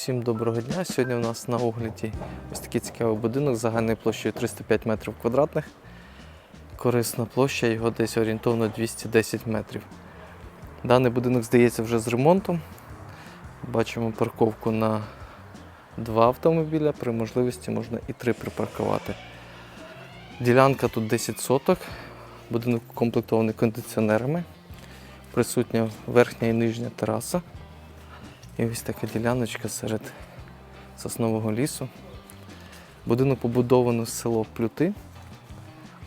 Всім доброго дня. Сьогодні у нас на огляді ось такий цікавий будинок загальною площею 305 метрів квадратних. Корисна площа його десь орієнтовно 210 метрів. Даний будинок здається вже з ремонтом. Бачимо парковку на два автомобіля, при можливості можна і три припаркувати. Ділянка тут 10 соток, будинок укомплектований кондиціонерами, присутня верхня і нижня тераса. І ось така діляночка серед соснового лісу. Будинок побудовано з село Плюти.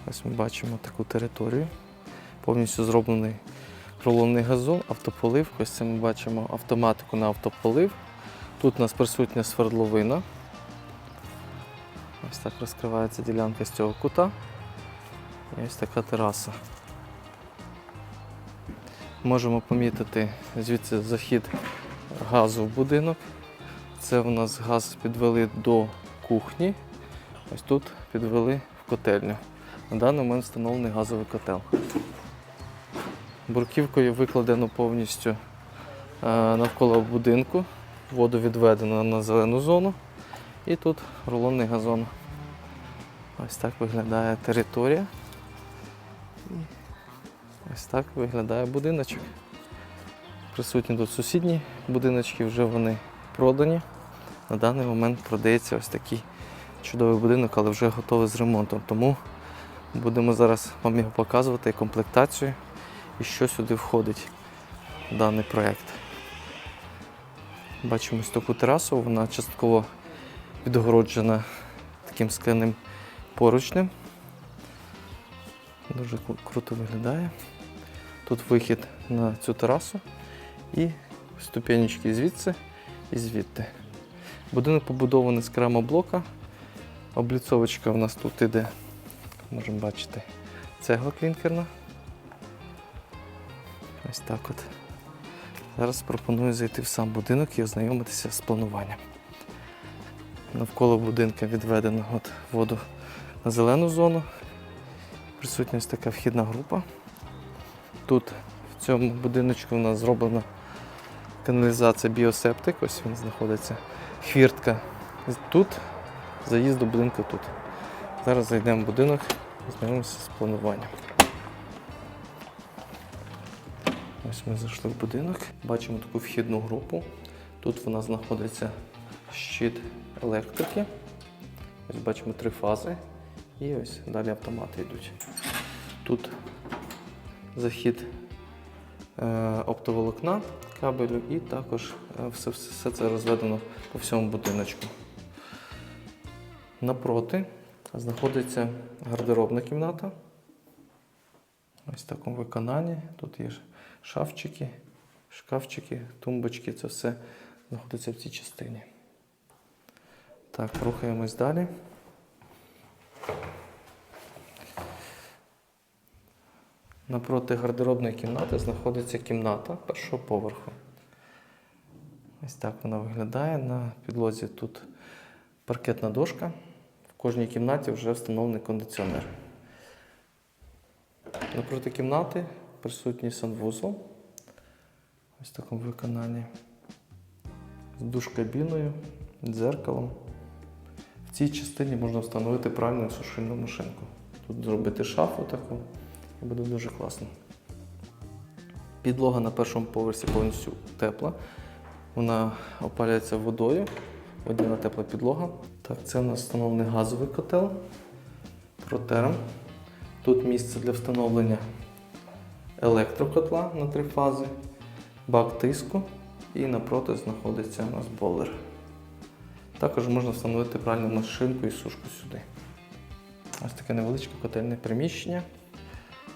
Ось ми бачимо таку територію. Повністю зроблений рулонний газон, автополив. Ось це ми бачимо автоматику на автополив. Тут у нас присутня свердловина. Ось так розкривається ділянка з цього кута. І ось така тераса. Можемо помітити звідси захід газу в будинок. Це у нас газ підвели до кухні. Ось тут підвели в котельню. На даний момент встановлений газовий котел. Бурківкою викладено повністю е, навколо будинку. Воду відведено на зелену зону. І тут рулонний газон. Ось так виглядає територія. Ось так виглядає будиночок. Присутні тут сусідні будиночки, вже вони продані. На даний момент продається ось такий чудовий будинок, але вже готовий з ремонтом. Тому будемо зараз вам його показувати і комплектацію і що сюди входить даний проєкт. Бачимо ось таку терасу, вона частково відгороджена таким скляним поручнем. Дуже круто виглядає. Тут вихід на цю терасу і ступенечки звідси і звідти. Будинок побудований з керамоблока. Обліцовочка у нас тут іде, можемо бачити, цегла клінкерна. Ось так от. Зараз пропоную зайти в сам будинок і ознайомитися з плануванням. Навколо будинка відведено от воду на зелену зону. Присутня ось така вхідна група. Тут в цьому будиночку у нас зроблена каналізація біосептик. Ось він знаходиться. Хвіртка тут, заїзд до будинку тут. Зараз зайдемо в будинок, знайомимося з плануванням. Ось ми зайшли в будинок. Бачимо таку вхідну групу. Тут в нас знаходиться щит електрики. Ось бачимо три фази. І ось далі автомати йдуть. Тут захід е, оптоволокна кабелю і також е, все, все, це розведено по всьому будиночку. Напроти знаходиться гардеробна кімната. Ось в такому виконанні. Тут є шафчики, шкафчики, тумбочки. Це все знаходиться в цій частині. Так, рухаємось далі. Напроти гардеробної кімнати знаходиться кімната першого поверху. Ось так вона виглядає. На підлозі тут паркетна дошка. В кожній кімнаті вже встановлений кондиціонер. Напроти кімнати присутній санвузол. Ось в такому виконанні. З душ-кабіною, дзеркалом. В цій частині можна встановити правильну сушильну машинку. Тут зробити шафу таку буде дуже класно. Підлога на першому поверсі повністю тепла. Вона опалюється водою, водяна тепла підлога. Так, це у нас встановлений газовий котел протерм. Тут місце для встановлення електрокотла на три фази, бак тиску і напроти знаходиться у нас болер. Також можна встановити пральну машинку і сушку сюди. Ось таке невеличке котельне приміщення.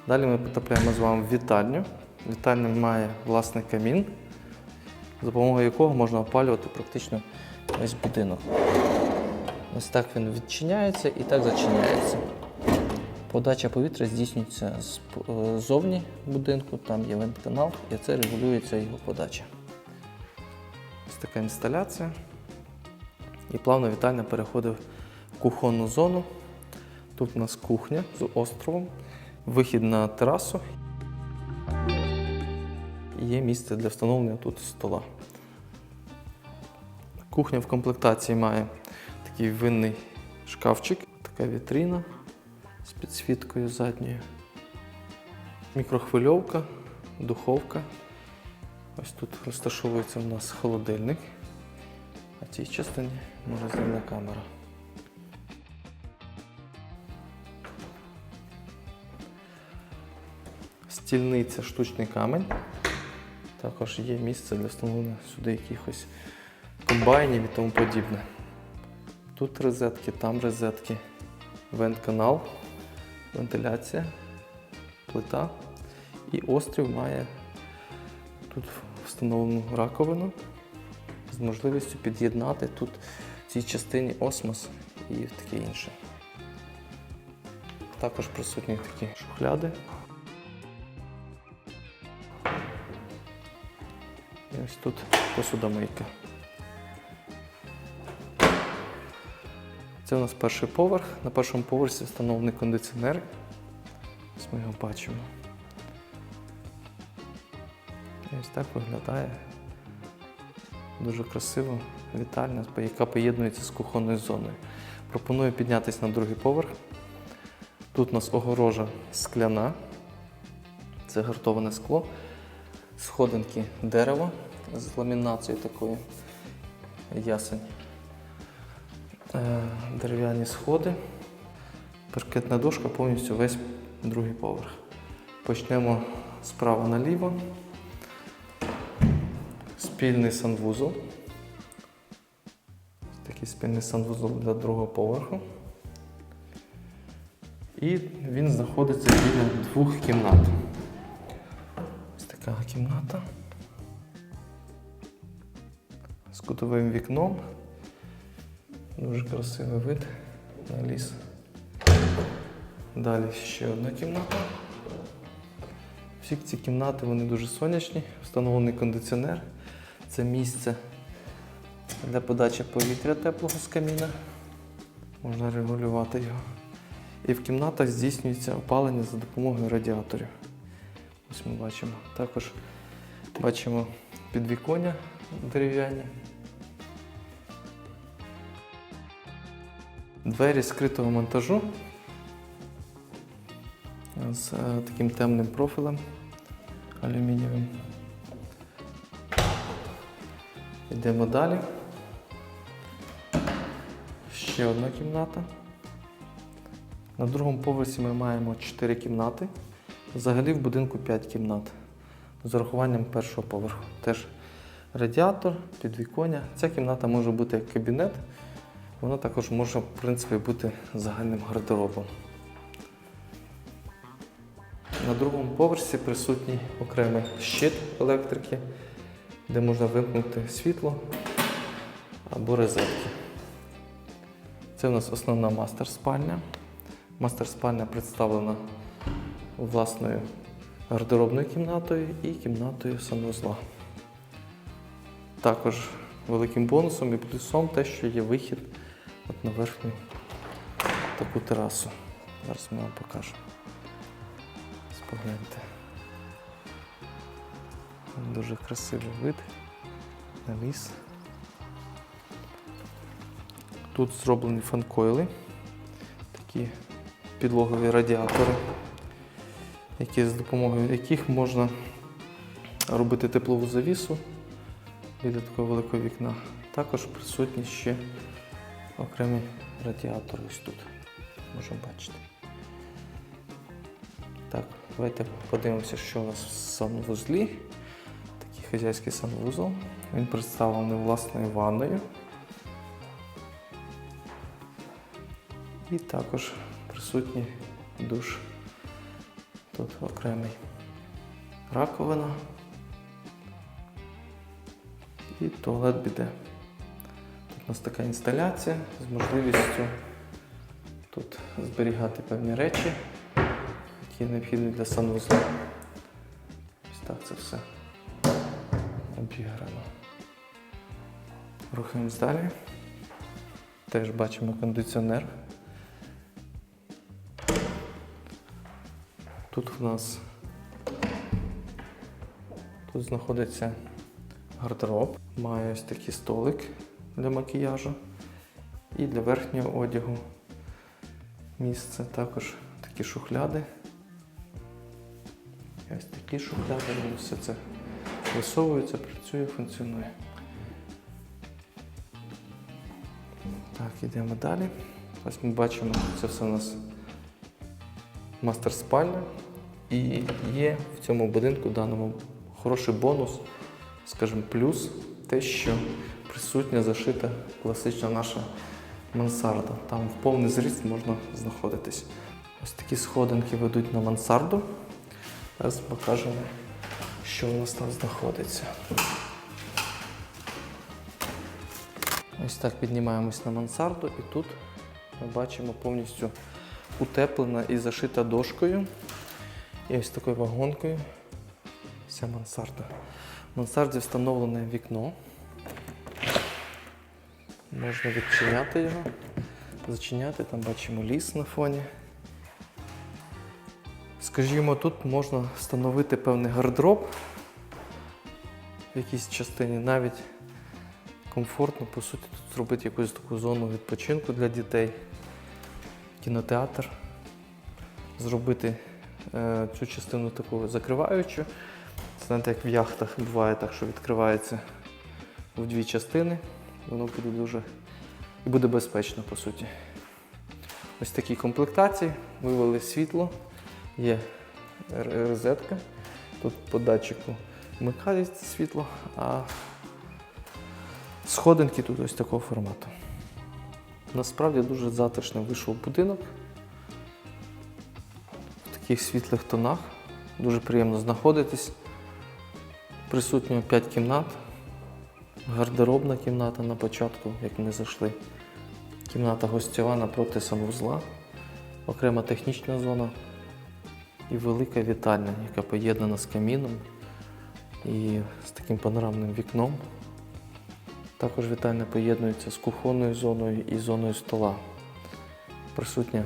Далі ми потрапляємо з вами в вітальню. Вітальня має власний камін, за допомогою якого можна опалювати практично весь будинок. Ось так він відчиняється і так зачиняється. Подача повітря здійснюється е, ззовні будинку, там є вентканал, і це регулюється його подача. Ось така інсталяція. І плавно вітальня переходить в кухонну зону. Тут у нас кухня з островом, вихід на терасу. Є місце для встановлення тут стола. Кухня в комплектації має такий винний шкафчик, така вітрина з підсвіткою задньою, мікрохвильовка, духовка. Ось тут розташовується у нас холодильник, а в цій частині морозильна камера. Стільниця штучний камень. Також є місце для встановлення сюди якихось комбайнів і тому подібне. Тут розетки, там розетки, вент-канал, вентиляція, плита. І острів має тут встановлену раковину з можливістю під'єднати тут в цій частині осмос і таке інше. Також присутні такі шухляди. Ось тут посудомийка. Це у нас перший поверх. На першому поверсі встановлений кондиціонер. Ось ми його бачимо. І ось так виглядає дуже красиво, вітальня, яка поєднується з кухонною зоною. Пропоную піднятися на другий поверх. Тут у нас огорожа скляна, це гартоване скло, сходинки дерева з ламінацією такою ясень. Е, Дерев'яні сходи, паркетна дошка, повністю весь другий поверх. Почнемо справа наліво. Спільний санвузол. Такий спільний санвузол для другого поверху. І він знаходиться біля двох кімнат. Ось така кімната. Кутовим вікном. Дуже красивий вид на ліс. Далі ще одна кімната. Всі ці кімнати вони дуже сонячні, встановлений кондиціонер. Це місце для подачі повітря теплого з каміна. Можна регулювати його. І в кімнатах здійснюється опалення за допомогою радіаторів. Ось ми бачимо. Також бачимо підвіконня дерев'яні. Двері скритого монтажу з е, таким темним профілем алюмінієвим. Йдемо далі. Ще одна кімната. На другому поверсі ми маємо 4 кімнати. Взагалі в будинку 5 кімнат. З урахуванням першого поверху. Теж радіатор, підвіконня. Ця кімната може бути як кабінет. Вона також може, в принципі, бути загальним гардеробом. На другому поверсі присутній окремий щит електрики, де можна вимкнути світло або розетки. Це у нас основна мастер-спальня. Мастер-спальня представлена власною гардеробною кімнатою і кімнатою санвузла. Також великим бонусом і плюсом те, що є вихід от на верхню таку терасу. Зараз ми вам покажемо. Спогляньте. Дуже красивий вид на ліс. Тут зроблені фанкойли, такі підлогові радіатори, які, з допомогою яких можна робити теплову завісу біля такого великого вікна. Також присутні ще окремі радіатори ось тут. Можемо бачити. Так, давайте подивимося, що у нас в санвузлі. Такий хазяйський санвузол. Він представлений власною ванною. І також присутній душ. Тут окремий раковина і туалет біде. У нас така інсталяція з можливістю тут зберігати певні речі, які необхідні для санвузла. Ось так це все обіграно. Рухаємось далі. Теж бачимо кондиціонер. Тут в нас тут знаходиться гардероб, має ось такий столик для макіяжу і для верхнього одягу. Місце також такі шухляди. Ось такі шухляди, все це висовується, працює, функціонує. Так, йдемо далі. Ось ми бачимо, це все у нас мастер спальня. І є в цьому будинку в даному хороший бонус, скажімо, плюс те, що присутня зашита класична наша мансарда. Там в повний зріст можна знаходитись. Ось такі сходинки ведуть на мансарду. Зараз покажемо, що у нас там знаходиться. Ось так піднімаємось на мансарду і тут ми бачимо повністю утеплена і зашита дошкою. І ось такою вагонкою вся мансарда. В мансарді встановлене вікно. Можна відчиняти його, зачиняти, там бачимо ліс на фоні. Скажімо, тут можна встановити певний гардероб в якійсь частині, навіть комфортно, по суті, тут зробити якусь таку зону відпочинку для дітей, кінотеатр, зробити е, цю частину таку закриваючу. Знаєте, як в яхтах буває так, що відкривається в дві частини. Воно буде дуже буде безпечно, по суті. Ось такі комплектації. Вивели світло, є розетка. Тут по датчику вмикається світло, а сходинки тут ось такого формату. Насправді дуже затишний вийшов будинок в таких світлих тонах. Дуже приємно знаходитись. Присутньо 5 кімнат. Гардеробна кімната на початку, як ми зайшли. Кімната гостьова напроти санвузла, окрема технічна зона і велика вітальня, яка поєднана з каміном і з таким панорамним вікном. Також вітальня поєднується з кухонною зоною і зоною стола. Присутня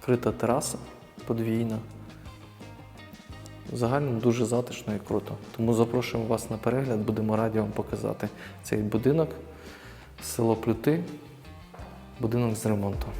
крита тераса подвійна. В загальному дуже затишно і круто. Тому запрошуємо вас на перегляд, будемо раді вам показати цей будинок, село Плюти, будинок з ремонтом.